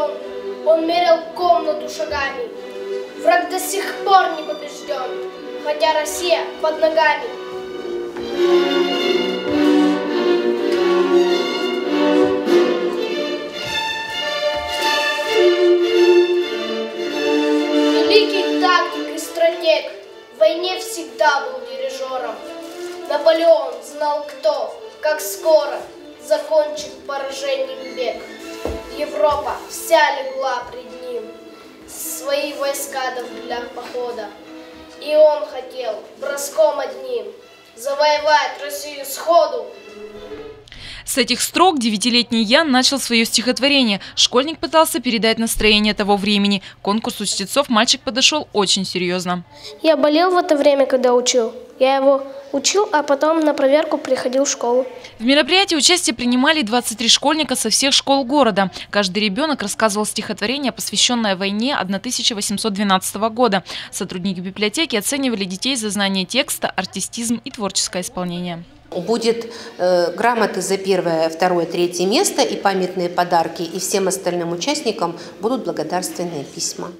вооружен, он мерил комнату шагами. Враг до сих пор не побежден, хотя Россия под ногами. Великий тактик и стратег в войне всегда был дирижером. Наполеон знал кто, как скоро закончит поражением век. Европа вся легла пред ним, свои войска для похода. И он хотел броском одним завоевать Россию сходу. С этих строк девятилетний Ян начал свое стихотворение. Школьник пытался передать настроение того времени. К конкурсу чтецов мальчик подошел очень серьезно. Я болел в это время, когда учил. Я его учил, а потом на проверку приходил в школу. В мероприятии участие принимали 23 школьника со всех школ города. Каждый ребенок рассказывал стихотворение, посвященное войне 1812 года. Сотрудники библиотеки оценивали детей за знание текста, артистизм и творческое исполнение. Будет э, грамоты за первое, второе, третье место и памятные подарки, и всем остальным участникам будут благодарственные письма.